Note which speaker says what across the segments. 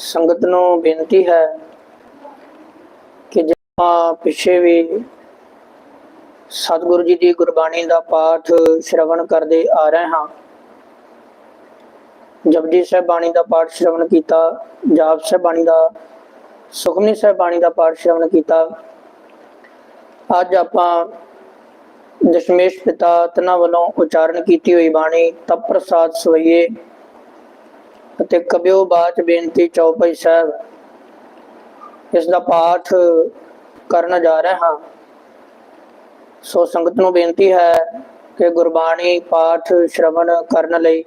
Speaker 1: ਸੰਗਤ ਨੂੰ ਬੇਨਤੀ ਹੈ ਕਿ ਜਿਵੇਂ ਪਿੱਛੇ ਵੀ ਸਤਿਗੁਰੂ ਜੀ ਦੀ ਗੁਰਬਾਣੀ ਦਾ ਪਾਠ ਸ਼ਰਵਣ ਕਰਦੇ ਆ ਰਹੇ ਹਾਂ। ਜਪਜੀ ਸਾਹਿਬ ਬਾਣੀ ਦਾ ਪਾਠ ਸ਼ਰਵਣ ਕੀਤਾ, ਜਾਪ ਸਾਹਿਬ ਬਾਣੀ ਦਾ, ਸੁਖਮਨੀ ਸਾਹਿਬ ਬਾਣੀ ਦਾ ਪਾਠ ਸ਼ਰਵਣ ਕੀਤਾ। ਅੱਜ ਆਪਾਂ ਦਸ਼ਮੇਸ਼ ਪਿਤਾ ਤਨਾ ਵੱਲੋਂ ਉਚਾਰਨ ਕੀਤੀ ਹੋਈ ਬਾਣੀ, ਤਪ ਪ੍ਰਸਾਦ ਸਵਈਏ ਅਤੇ ਕਬਿਓ ਬਾਚ ਬੇਨਤੀ ਚੌਪਈ ਸਾਹਿਬ, ਇਸ ਦਾ ਪਾਠ ਕਰਨ ਜਾ ਰਹੇ ਹਾਂ। ਸੋ ਸੰਗਤ ਨੂੰ ਬੇਨਤੀ ਹੈ ਕਿ ਗੁਰਬਾਣੀ ਪਾਠ ਸ਼ਰਵਣ ਕਰਨ ਲਈ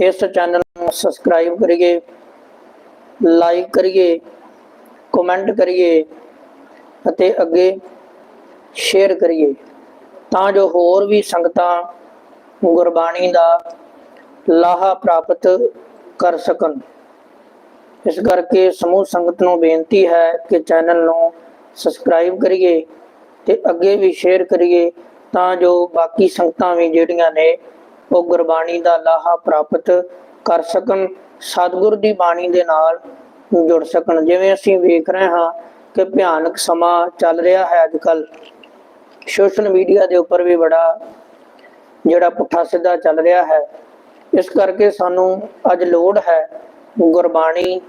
Speaker 1: ਇਸ ਚੈਨਲ ਨੂੰ ਸਬਸਕ੍ਰਾਈਬ ਕਰੀਏ ਲਾਈਕ ਕਰੀਏ ਕਮੈਂਟ ਕਰੀਏ ਅਤੇ ਅੱਗੇ ਸ਼ੇਅਰ ਕਰੀਏ ਤਾਂ ਜੋ ਹੋਰ ਵੀ ਸੰਗਤਾਂ ਗੁਰਬਾਣੀ ਦਾ ਲਾਹਾ ਪ੍ਰਾਪਤ ਕਰ ਸਕਣ। ਇਸ ਕਰਕੇ ਸਮੂਹ ਸੰਗਤ ਨੂੰ ਬੇਨਤੀ ਹੈ ਕਿ ਚੈਨਲ ਨੂੰ ਸਬਸਕ੍ਰਾਈਬ ਕਰੀਏ ਤੇ ਅੱਗੇ ਵੀ ਸ਼ੇਅਰ ਕਰੀਏ ਤਾਂ ਜੋ ਬਾਕੀ ਸੰਗਤਾਂ ਵੀ ਜਿਹੜੀਆਂ ਨੇ ਉਹ ਗੁਰਬਾਣੀ ਦਾ ਲਾਹਾ ਪ੍ਰਾਪਤ ਕਰ ਸਕਣ, ਸਤਿਗੁਰ ਦੀ ਬਾਣੀ ਦੇ ਨਾਲ ਜੁੜ ਸਕਣ। ਜਿਵੇਂ ਅਸੀਂ ਵੇਖ ਰਹੇ ਹਾਂ ਕਿ ਭਿਆਨਕ ਸਮਾਂ ਚੱਲ ਰਿਹਾ ਹੈ ਅੱਜ ਕੱਲ ਸੋਸ਼ਲ ਮੀਡੀਆ ਦੇ ਉੱਪਰ ਵੀ ਬੜਾ ਜਿਹੜਾ ਪੁੱਠਾ ਸਿੱਧਾ ਚੱਲ ਰਿਹਾ ਹੈ। ਇਸ ਕਰਕੇ ਸਾਨੂੰ ਅੱਜ ਲੋੜ ਹੈ ਗੁਰਬਾਣੀ,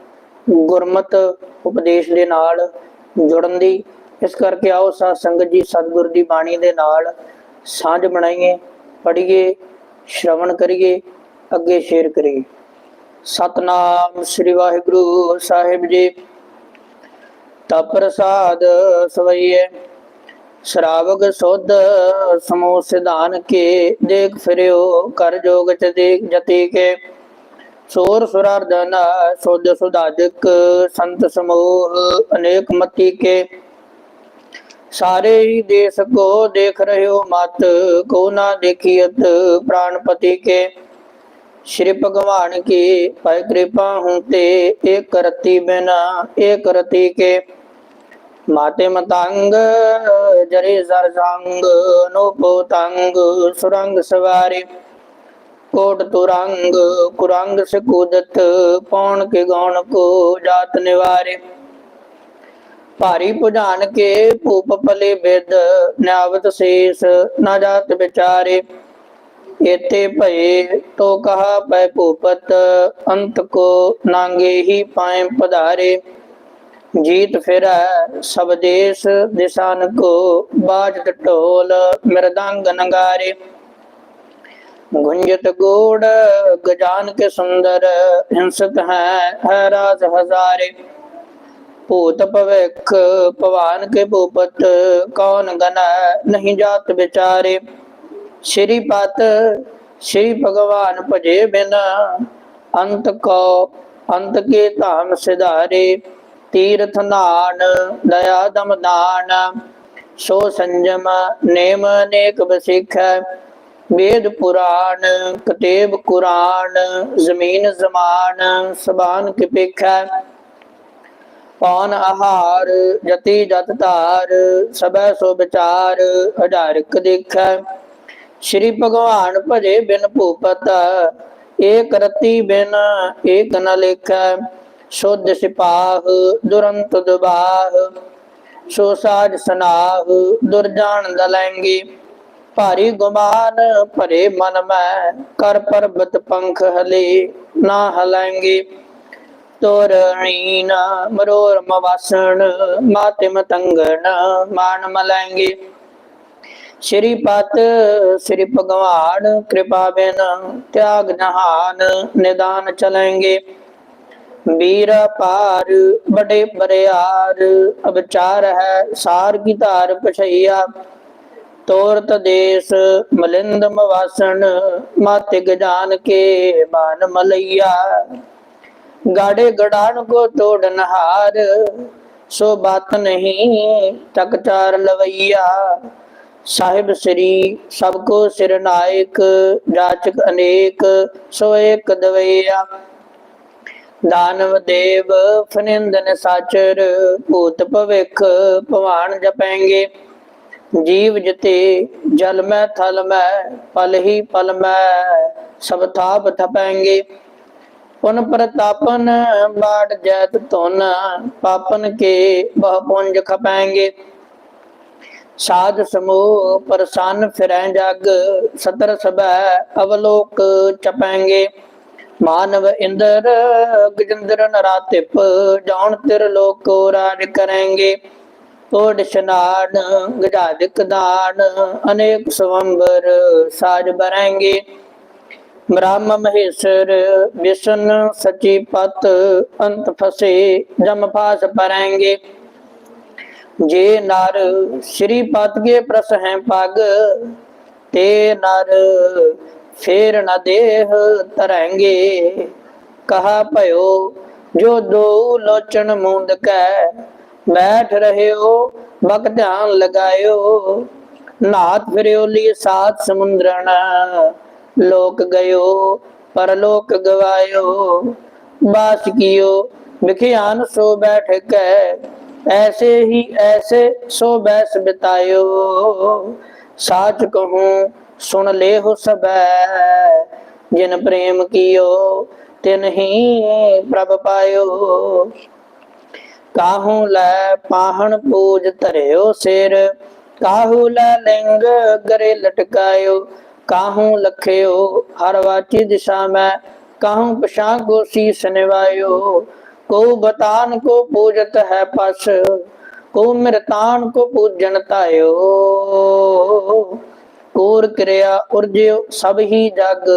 Speaker 1: ਗੁਰਮਤ ਉਪਦੇਸ਼ ਦੇ ਨਾਲ ਜੁੜਨ ਦੀ। ਇਸ ਕਰਕੇ ਆਓ ਸਾਧ ਸੰਗਤ ਜੀ, ਸਤਿਗੁਰ ਦੀ ਬਾਣੀ ਦੇ ਨਾਲ ਸਾਂਝ ਬਣਾਈਏ, ਪੜ੍ਹੀਏ, ਸ਼ਰਵਣ ਕਰੀਏ, ਅੱਗੇ ਸ਼ੇਅਰ ਕਰੀਏ। ਸਤਨਾਮ ਸ੍ਰੀ ਵਾਹਿਗੁਰੂ ਸਾਹਿਬ ਜੀ। ਤਪ ਪ੍ਰਸਾਦ ਸਵਈਏ। ਸ਼ਰਾਵਗ ਸੁਧ ਸਮੋ ਸਿਧਾਨ ਕੇ, ਦੇਖ ਫਿਰਿਓ ਕਰ ਜੋਗ ਚ ਦੇਖ ਜਤੀ ਕੇ। ਸੋਰ ਸੁਰਾਰਦਨ ਸੁਧ ਸੁਧਾਜਕ ਸੰਤ ਸਮੂਹ ਅਨੇਕ ਮਤੀ ਕੇ। ਸਾਰੇ ਹੀ ਦੇਸ ਕੋ ਦੇਖ ਰਹਿਓ ਮਤ, ਕੋ ਨਾ ਦੇਖੀਤ ਪ੍ਰਾਨਪਤੀ ਕੇ। ਸ਼੍ਰੀ ਭਗਵਾਨ ਕੀ ਪੈ ਕਿਰਪਾ ਹੂੰ ਤੇ ਇਹ ਕਰਤੀ ਬਿਨਾ ਇਹ ਕਰਤੀ ਕੇ। ਮਾਤੇ ਮਤੰਗ, ਜਰੇ ਜ਼ਰ ਸੰਗ ਨੋਪੋ ਤੰਗ, ਸੁਰੰਗ ਸਵਾਰੇ। ਕੋਟ ਤੁਰੰਗ, ਕੁਰੰਗ ਸਕੂਦਤ, ਪੌਣ ਕੇ ਗੌਣ ਕੋ ਜਾਤ ਨਿਵਾਰੇ। ਭਾਰੀ ਭੁਜਾਨ ਕੇ ਭੂਪ ਪਲੇ ਬਿਦ, ਨਿਆਵਤ ਸੇਸ, ਨਾ ਜਾਤ ਵਿਚਾਰੇ। ਇਤੇ ਭਏ ਤੋ ਕਹਾ ਪੈ ਭੂਪਤ, ਅੰਤ ਕੋ ਨਾਂਗੇ ਹੀ ਪਾਏ ਪਧਾਰੇ। ਜੀਤ ਫਿਰੈ, ਸਭ ਦੇਸ ਦਿਸਾਨ ਕੋ ਬਾਜ ਢੋਲ ਮਿਰਦੰਗ ਨੰਗਾਰੇ। ਗੁੰਜਤ ਗੋੜ, ਗਜਾਨ ਕੇ ਸੁੰਦਰ, ਹਿੰਸਤ ਹੈ ਹੈ ਰਾਜ ਹਜ਼ਾਰੇ। ਭੂਤ ਭਵਿਖ, ਭਵਾਨ ਕੇ ਭੂਪਤ, ਕੌਣ ਗਨ, ਨਹੀਂ ਜਾਤ ਵਿਚਾਰੇ। ਸ਼੍ਰੀ ਪਤ, ਸ਼੍ਰੀ ਭਗਵਾਨ ਭਜੇ ਬਿਨ, ਅੰਤ ਕੋ ਅੰਤ ਕੇ ਧਾਮ ਸਿਧਾਰੇ। ਤੀਰਥ ਨਾਨ, ਦਇਆ ਦਮ ਦਾਨ। ਸੋ ਸੰਜਮ ਨੇਮ ਅਨੇਕ ਬਸਿਖ ਵੇਦ ਪੁਰਾਣ ਕਤੇਬ ਕੁਰਾਨ, ਜ਼ਮੀਨ ਜ਼ਮਾਨ, ਸਬਾਨ ਕੀ ਪੇਖੈ ਪਾਨ ਆਹਾਰ, ਜਤੀ ਜਤ ਧਾਰ ਸਬੈ ਸੋ ਵਿਚਾਰ ਹਜ਼ਾਰਕ ਦੇਖੈ। ਸ਼੍ਰੀ ਭਗਵਾਨ ਭਜੇ ਬਿਨ ਭੂਪਤ, ਏਕ ਰਤੀ ਬਿਨ ਏਕ ਨ ਲੇਖੈ। ਸ਼ੁੱਧ ਸਿਪਾਹ, ਦੁਰੰਤ ਦੁਬਾਹ, ਸੋ ਸਾਜ ਸਨਾਹ ਦੁਰਜਾਨ ਦਲੈਂਗੀ ਭਾਰੀ ਗੁਮਾਨ ਭਰੇ ਮਨ ਮੈਂ, ਕਰ ਪਰਬਤ ਪੰਖ ਹਲੇ ਨਾ ਹਲੈਂਗੇ। ਤੋਰਣੀਨ ਮਰੋਰ ਮਵਾਸਣ ਮਾਤੇ ਮਤੰਗਣ ਮਾਨ ਮਲੈਂਗੇ। ਸ਼੍ਰੀ ਪਤ, ਸ਼੍ਰੀ ਭਗਵਾਨ, ਕਿਰਪਾ ਬਿਨ ਤਿਆਗ ਨਹਾਨ, ਨਿਦਾਨ ਚਲेंगे ਵੀਰ ਪਾਰ ਬੜੇ ਬਰਿਆਰ ਅਬਚਾਰ ਹੈ ਸਾਰ ਕੀ ਧਾਰ ਪਛਈਆ। ਤੋਰਤ ਦੇਸ ਮਲਿੰਦ ਮਵਾਸਣ ਮਾਤੇ ਗਜਾਨ ਕੇ ਬਾਨ ਮਲਈਆ। ਗਾੜੇ ਗੜਾਨ ਕੋ ਤੋੜਨ ਹਾਰ ਸੋ ਬਾਤ ਨਹੀਂ ਤਕਚਾਰ ਲਵਈਆ। ਸਾਹਿਬ ਸ੍ਰੀ ਸਭ ਕੋ ਸਿਰ ਨਾਇਕ, ਜਾਚਕ ਅਨੇਕ, ਸੋ ਏਕ ਦਵਈਆ। ਦਾਨਵ ਦੇਵ ਫਨਿੰਦਨ ਸਾਚਰ, ਭੂਤ ਭਵਿਖ ਭਵਾਨ ਜਪੈਂਗੇ। ਜੀਵ ਜਤੇ ਜਲ ਮੈਂ, ਥਲ ਮੈਂ, ਪਲ ਹੀ ਪਲ ਮੈਂ, ਸਭ ਥਾਪ ਥਪੈਂਗੇ। ਪੁਨ ਪ੍ਰਤਾਪਨ, ਬਾੜ ਜੈਤ ਧੁਨ, ਪਾਪਨ ਕੇ ਬਹੁ ਪੁੰਜ ਖਪਾਏਂਗੇ ਸਾਧ ਸਮੂਹ ਪਰਸਨ ਫਿਰੈ ਜਗ, ਸਤਰ ਸਭੈ ਅਵਲੋਕ ਚਪਾਂਗੇ। ਮਾਨਵ ਇੰਦਰ, ਗਜਿੰਦਰ ਨਰਾਤਿਪ, ਜਾਣ ਤਿਰ ਲੋਕੋ ਰਾਜ ਕਰਾਂਗੇ ਓਡ ਸ਼ਨਾਨ ਗਜਾਦਿਕ ਦਾਨ, ਅਨੇਕ ਸਵੰਬਰ ਸਾਜ ਬਰਾਂਗੇ ਬ੍ਰਹਮ ਮਹੇਸ਼ਰ, ਵਿਸ਼ਨ ਸਚੀ ਪਤ, ਅੰਤ ਫਸੇ, ਜਮ ਫਾਸ ਪਰਾਂਗੇ ਜੇ ਨਰ ਸ੍ਰੀ ਪਤ ਕੇ ਪ੍ਰਸ ਹੈ ਪਗ, ਤੇ ਨਰ ਫੇਰ ਨ ਦੇਹ ਤਰੰਗੇ ਕਹਾ ਭਇਓ, ਜੋ ਦੋ ਲੋਚਨ ਮੁੰਦ ਕੈ, ਬੈਠ ਰਹਿਓ ਬਕ ਧਿਆਨ ਲਗਾਇਓ। ਨਾਥ ਫਿਰਿਓ ਲਈ ਸਾਤ ਸਮੁੰਦਰਣ, ਲੋਕ ਗਇਓ, ਪਰਲੋਕ ਗਵਾਇਓ। ਬਾਸ ਕੀਓ, ਵਿਖਿਆਨ ਸੋ ਬੈਠ ਕੈ, ਐਸੇ ਹੀ ਐਸੇ ਸੋ ਬੈਸ ਬਿਤਾਇਓ। ਸਾਚ ਕਹੂੰ ਸੁਣ ਲੈ ਹੋ ਸਬੈ ਜਿਨ ਪ੍ਰੇਮ ਕੀਓ ਤਿਨ ਹੀ ਪ੍ਰਭ ਪਾਇਓ। ਕਾਹੂ ਲੈ ਪਾਹਣ ਪੂਜ ਧਰਿਓ ਸਿਰ, ਕਾਹੂ ਲੈ ਲਿੰਗ ਗਰੇ ਲਟਕਾਇਓ, ਕਾਹੂ ਲਖਿਓ ਹਰ ਵਾਚੀ ਦਿਸ਼ਾ ਮੈਂ, ਕਾਹੂ ਪਛਾਂ ਕੋ ਸੀਸ ਨਿਵਾਇਓ। ਕੋ ਬਤਾਨ ਕੋ ਪੂਜਤ ਹੈ ਪਸ ਕੋ ਮਿਰਤਾਨ ਕੋ ਪੂਜਨ ਤਾਇਓ। ਕੋਰ ਕਿਰਿਆ ਉਰਜਿਓ, ਸਭ ਹੀ ਜਗ।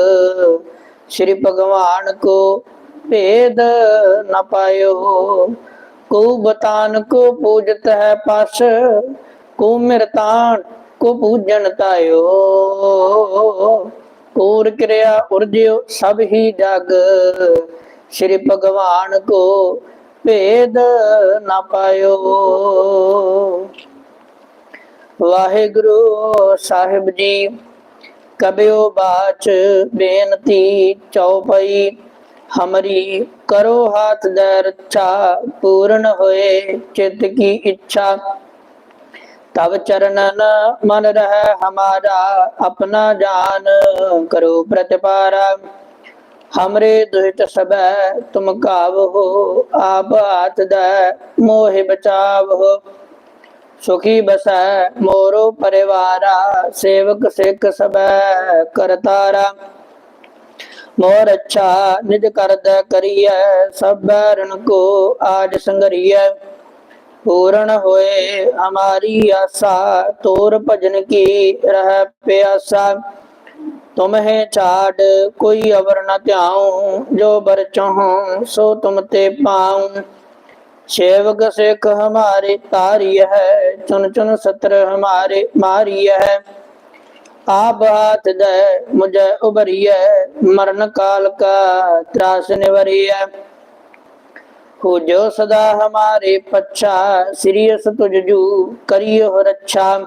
Speaker 1: ਸ੍ਰੀ ਭਗਵਾਨ ਕੋ ਭੇਦ ਨ ਪਾਇਓ। ਕੋ ਬਤਾਨ ਕੋ ਪੂਜਤ ਹੈ ਪਸ ਕੋ ਮਿਰਤਾਨ ਕੋ ਪੂਜਨ ਤਾਇਓ। ਕੋਰ ਕਿਰਿਆ ਉਰਜਿਓ, ਸਭ ਹੀ ਜਗ। ਸ੍ਰੀ ਭਗਵਾਨ ਕੋ ਭੇਦ ਨ ਪਾਇਓ। ਵਾਹਿਗੁਰੂ ਸਾਹਿਬ ਜੀ, ਕਬਿਓ ਬਾਚ ਬੇਨਤੀ ਚਉਪਈ, ਹਮਰੀ ਕਰੋ ਹਾਥ ਦੇ ਪੂਰਨ ਹੋਏ ਚਿਤ ਕੀ ਇੱਛਾ। ਤਬ ਚਰਨਨ ਮਨ ਰਹਿ ਹਮਾਰਾ, ਆਪਣਾ ਜਾਨ ਕਰੋ ਪ੍ਰਤਿਪਾਰਾ। ਹਮਰੇ ਦੁਹਿਤ ਸਬੈ ਤੁਮ ਕਾਵ ਹੋ ਆਪ ਹਾਥ ਦੇ ਮੋਹਿ ਬਚਾਵ। ਹੋ ਸੁਖੀ ਬਸੈ ਮੋਰੋ ਪਰਿਵਾਰਾ, ਸੇਵਕ ਸਿੱਖ ਸਬੈ ਕਰਤਾਰਾ ਮੋਰ ਅੱਛਾ ਨਿਜ ਕਰਦ ਕਰੀਐ, ਸਭ ਬੈਰਨ ਕੋ ਆਜ ਸੰਗਰੀਐ। ਪੂਰਨ ਹੋਏ ਹਮਾਰੀ ਆਸਾ, ਤੋਰ ਭਜਨ ਕੀ ਰਹਿ ਪਿਆਸਾ। ਤੁਮਹਿ ਛਾੜ ਕੋਈ ਅਵਰ ਨ ਧਿਆਉ, ਜੋ ਬਰ ਚਾਹੂੰ ਸੋ ਤੁਮ ਤੇ ਪਾਉ ਸੇਵਕ ਸਿੱਖ ਹਮਾਰੇ ਤਾਰੀ ਹੈ ਚੁਨ ਚੁਨ ਸਤਰ ਹਮਾਰੇ ਮਾਰੀ ਹੈ। ਆਪ ਹਾਥ ਦੇ ਮੁਝੇ ਉਭਰੀਐ, ਮਰਨ ਕਾਲ ਕਾ ਤਰਾਸ ਨਿਵਰੀਐ। ਹੋ ਜੋ ਸਦਾ ਹਮਾਰੇ ਪੱਛਾ ਸ੍ਰੀਅਸ ਤੁਝ ਜੂ ਕਰਿਓ ਰੱਛਾ।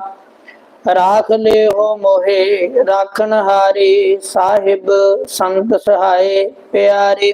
Speaker 1: ਰਾਖ ਲੈ ਹੋ ਮੋਹੇ, ਰਾਖਣ ਹਾਰੇ, ਸਾਹਿਬ ਸੰਤ ਸਹਾਏ ਪਿਆਰੇ।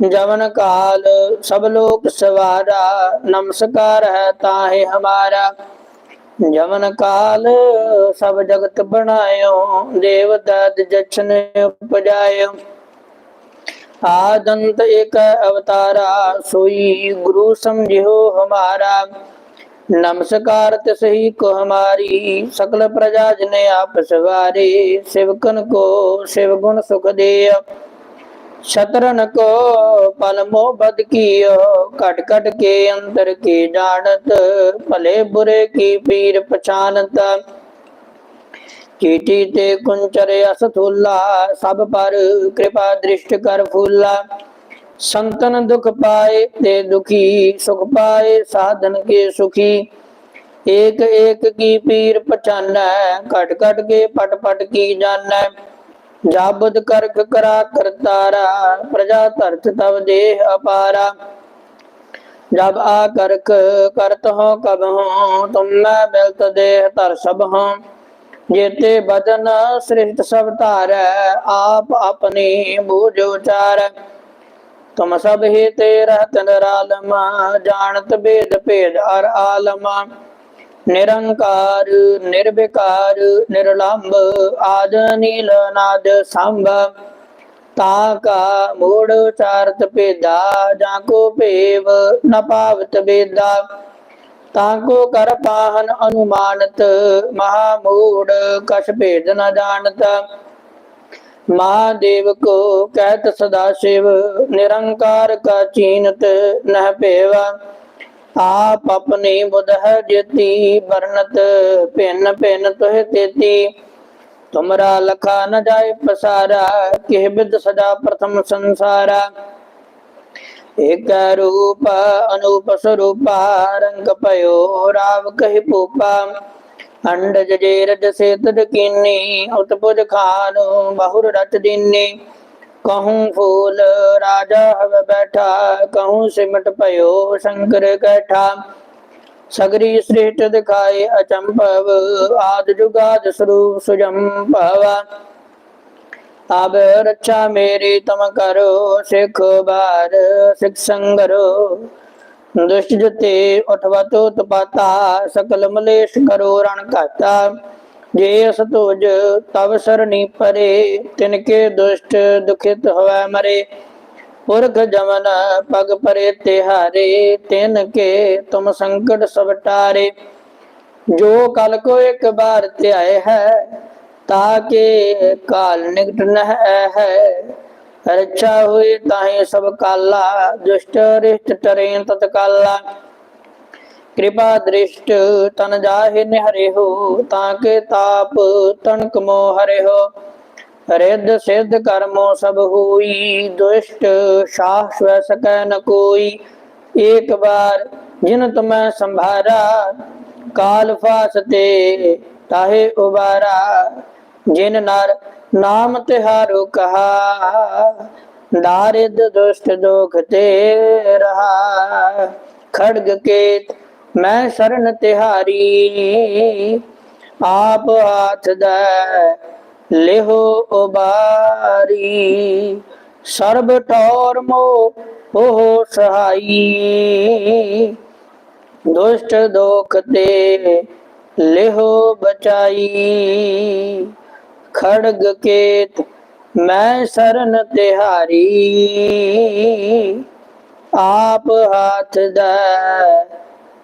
Speaker 1: ਜਵਨ ਕਾਲ, ਸਭ ਲੋਕ ਸਵਾਰਾ, ਨਮਸਕਾਰ ਹੈ ਤਾਹੇ ਹਮਾਰਾ। ਜਵਨ ਕਾਲ, ਸਭ ਜਗਤ ਬਣਾਇਓ ਦੇਵਤਾ ਜਚਨ ਉਪਜਾਇਓ। ਆਦੰਤ ਇਕ ਅਵਤਾਰਾ, ਸੋਈ ਗੁਰੂ ਸਮਝਿਓ ਹਮਾਰਾ। ਨਮਸਕਾਰ ਤਿਸਹੀ ਕੋ ਹਮਾਰੀ, ਸਕਲ ਪ੍ਰਜਾ ਜਨੇ ਆਪ ਸਵਾਰੇ, ਸਿਵਕਨ ਕੋ ਸਿਵ ਗੁਣ ਸੁਖ ਦੇ ਸ਼ਤਰਨ ਕੋ ਪਲ ਮੋ ਬਦ ਕੀਓ। ਘਟ ਘਟ ਕੇ ਅੰਦਰ ਕੀ ਜਾਣਤ, ਭਲੇ ਬੁਰੇ ਕੀ ਪੀਰ ਪਛਾਨਤ। ਚੀਟੀ ਤੇ ਕੁੰਚਰ ਅਸਥੁਲਾ, ਸਭ ਪਰ ਕਿਰਪਾ ਦ੍ਰਿਸ਼ਟ ਕਰ ਫੂਲਾ। ਸੰਤਨ ਦੁਖ ਪਾਏ ਤੇ ਦੁਖੀ, ਸੁਖ ਪਾਏ ਸਾਧਨ ਕੇ ਸੁਖੀ। ਏਕ ਏਕ ਕੀ ਪੀਰ ਪਛਾਨੈ, ਘਟ ਘਟ ਕੇ ਪਟ ਪਟ ਕੀ ਜਾਣੈ। ਜਾਬਦ ਕਰਕ ਕਰਾ ਕਰਤਾਰਾ, ਪ੍ਰਜਾ ਧਰਤ ਤਵ ਦੇਹ ਅਪਾਰਾ। ਜਬ ਆ ਕਰਕ ਕਰਤ ਹੋ ਕਬ ਹੋ ਤੁਮ ਮੈਂ ਮਿਲਤ ਦੇਹ ਧਰ ਸਭ ਹੋ ਜੇਤੇ ਬਦਨ ਸ੍ਰਿਸ਼ਟ ਸਭ ਧਾਰੈ, ਆਪ ਆਪਣੀ ਬੂਝ ਉਚਾਰ। ਤੁਮ ਸਭ ਹੀ ਤੇ ਰਹਤ ਨਿਰਾਲਮ, ਜਾਣਤ ਬੇਦ ਭੇਦ ਅਰ ਆਲਮਾ। ਨਿਰੰਕਾਰ, ਨਿਰਵਿਕਾਰ, ਨਿਰਲੰਭ, ਆਦ ਨੀਲ ਨਾਦ ਸੰਭ ਤਾ ਕਾ ਮੂੜ ਚਾਰਤ ਭੇਦਾ, ਜਾਂ ਕੋ ਭੇਵ ਨ ਪਾਵਤ ਬੇਦਾ ਤਾ ਕੋ ਕਰ ਪਾਹਨ ਅਨੁਮਾਨਤ, ਮਹਾ ਮੂੜ ਕਛ ਭੇਦ ਨ ਜਾਣਤ। ਮਹਾਦੇਵ ਕੋ ਕਹਿਤ ਸਦਾ ਸ਼ਿਵ, ਨਿਰੰਕਾਰ ਕਾ ਚੀਨਤ ਨਹਿ ਭੇਵਾ। ਆਪ ਆਪਣੀ ਬੁਧ ਜੇਤੀ ਵਰਨਤ ਭਿੰਨ ਭਿੰਨ ਤੋਹਿ ਤੇਤੀ। ਤੁਮਰਾ ਲਖਾ ਨ ਜਾਏ ਪਸਾਰਾ, ਕਿਹ ਬਿਦ ਸਦਾ ਪ੍ਰਥਮ ਸੰਸਾਰਾ। ਏਕ ਰੂਪ ਅਨੂਪ ਸਰੂਪਾ, ਰੰਗ ਪਇਓ ਰਾਵ ਕਹਿ ਪੂਪਾ ਅੰਡਜ ਜੇਰਜ ਸੇਤਦ ਕੀਨੀ, ਉਤਪੁਜ ਖਾਨੁ, ਬਹੁਰ ਰਤ ਦੀਨੀ। ਕਹੂੰ ਫੂਲ ਰਾਜਾ ਹਵ ਬੈਠਾ ਕਹੂੰ ਸਿਮਟ ਭਇਓ ਸ਼ੰਕਰ ਕੈਠਾ ਸਗਰੀ ਸ੍ਰਿਸ਼ਟ ਦਿਖਾਏ ਅਚੰਭਵ ਆਦ ਜੁਗਾਦ ਸਰੂਪ ਸੁਜੰਭਵ ਅਬ ਰੱਛਾ ਮੇਰੀ ਤਮ ਕਰੋ ਸਿਖ ਬਾਰ ਸਿਖ ਸੰਗਰੋ ਦੁਸ਼ਟ ਜਤੇ ਉਠਵਤੋ ਤਪਾਤਾ ਸਕਲ ਮਲੇਸ਼ ਕਰੋ ਰਣ ਘਾਤਾ ਜੇ ਅਸ ਤੁਜ ਤਵ ਸਰਣੀ ਪਰੇ, ਤਿਨ ਕੇ ਦੁਸ਼ਟ ਦੁਖਿਤ ਹੋਵੈ ਮਰੇ। ਪੁਰਖ ਜਮਨ ਪਗ ਪਰੇ ਤਿਹਾਰੇ, ਤਿਨ ਕੇ ਤੁਮ ਸੰਕਟ ਸਭ ਟਾਰੇ। ਜੋ ਕਲ ਕੋ ਇੱਕ ਬਾਰ ਧਿਆਏ ਹੈ ਤਾਕੇ ਕਾਲ ਨਿਕਟ ਨਹ ਹੈ। ਰੱਛਾ ਹੋਏ ਤਾਹੇ ਸਭ ਕਾਲਾ, ਦੁਸ਼ਟ ਰਿਸ਼ਟ ਟਰੇ ਤਤਕਾਲਾ। ਕਿਰਪਾ ਦ੍ਰਿਸ਼ਟ ਤਨ ਜਾਹਿ ਨਿਹਰੇ ਤਾਂ ਕੇ ਤਾਪ ਤਣਕ ਮੋ ਹਰੇ ਰਿੱਧ ਸਿੱਧ ਕਰਮੋ ਸਭ ਹੋਈ, ਦੁਸ਼ਟ ਸ਼ਾਹ ਸਵੈ ਸਕੈ ਨ ਕੋਈ। ਏਕ ਬਾਰ ਜਿਨ ਤੁਮੈ ਸੰਭਾਰਾ, ਕਾਲ ਫਾਸਤੇ ਤਾਹੇ ਉਬਾਰਾ। ਜਿਨ ਨਰ ਨਾਮ ਤਿਹਾਰੋ ਕਹਾ ਦਾਰਿਦ ਦੁਸ਼ਟ ਦੁਖ ਤੇ ਰਹਾ। ਖੜਗ ਕੇਤ ਮੈਂ ਸ਼ਰਨ ਤਿਹਾਰੀ, ਆਪ ਹਾਥ ਦਾ ਲਿਹੋ ਉਬਾਰੀ। ਸਰਬ ਠੌਰ ਮੋ ਹੋ ਸਹਾਈ। ਦੁਸ਼ਟ ਦੋਖ ਤੇ ਲਿਹੋ ਬਚਾਈ। ਖੜਗ ਕੇਤ ਮੈਂ ਸਰਨ ਤਿਹਾਰੀ, ਆਪ ਹਾਥ ਦਾ